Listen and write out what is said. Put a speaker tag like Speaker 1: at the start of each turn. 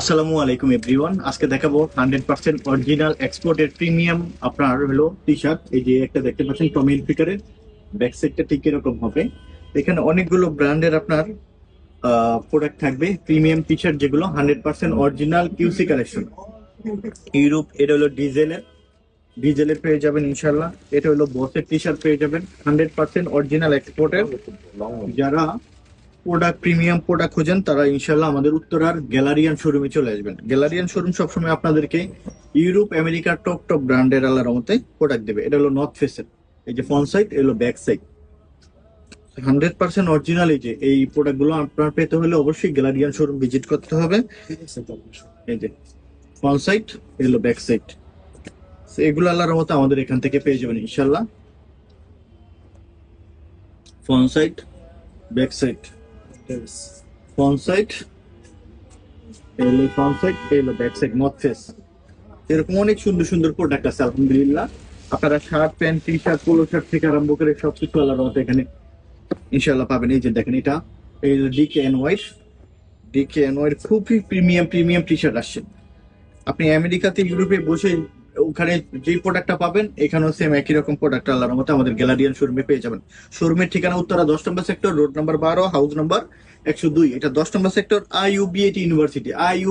Speaker 1: আসসালামু আলাইকুম এভরিওয়ান আজকে দেখাবো হান্ড্রেড পার্সেন্ট অরিজিনাল এক্সপোর্টের প্রিমিয়াম আপনার হলো টি শার্ট এই যে একটা দেখতে পাচ্ছেন টমি ফিকারের ব্যাক সাইডটা ঠিক এরকম হবে। এখানে অনেকগুলো ব্র্যান্ডের আপনার প্রোডাক্ট থাকবে। প্রিমিয়াম টি শার্ট যেগুলো hundred percent original QC collection Europe এটা হলো ডিজেলের ডিজেলের পেয়ে যাবেন ইনশাল্লাহ এটা হলো বসের টি শার্ট পেয়ে যাবেন। হান্ড্রেড পার্সেন্ট অরিজিনাল এক্সপোর্টের যারা প্রোডাক্ট প্রিমিয়াম প্রোডাক্ট খোঁজেন, তারা ইনশাল্লাহ আমাদের উত্তরার গ্যালারিয়ান শোরুমে চলে আসবেন। গ্যালারিয়ান শোরুম সবসময় আপনাদেরকে ইউরোপ আমেরিকার টপ টপ ব্র্যান্ডের আল্লাহর মতে প্রোডাক্ট দেবে। এটা হলো নর্থ ফেসের এই যে ফ্রন্ট সাইড এলো back side hundred percent original এই যে, এই প্রোডাক্টগুলো আপনার পেতে হলে অবশ্যই গ্যালারিয়ান শোরুম ভিজিট করতে হবে। এই যে ফ্রন্ট সাইড এলো ব্যাক সাইড এগুলো আল্লাহর মতো আমাদের এখান থেকে পেয়ে যাবেন ইনশাল্লাহ front side back side front side এলো ফ্রন্ট সাইড এলো ব্যাক সাইড নর্থ ফেস এরকম অনেক সুন্দর সুন্দর প্রোডাক্ট আছে, আলহামদুলিল্লাহ। আপনারা shirt pant T shirt polo shirt থেকে আরম্ভ করে সব কিছু আলাদা এখানে ইনশাল্লাহ পাবেন। এই যে দেখেন এটা, এই D K N Y D K N Y খুবই প্রিমিয়াম প্রিমিয়াম টি শার্ট আসছে। আপনি আমেরিকাতে, ইউরোপে বসে ওখানে যে প্রোডাক্টটা পাবেন, এখানেও সেম একই রকম প্রোডাক্ট আল্লাহর মতো আমাদের গ্যালারিয়ান শোরুমে পেয়ে যাবেন। শোরুমের ঠিকানা উত্তরা দশ নম্বর সেক্টর রোড নাম্বার বারো হাউস নাম্বার একশো দুই এটা দশ নম্বর সেক্টর আইইউবিএটি ইউনিভার্সিটি আইইউ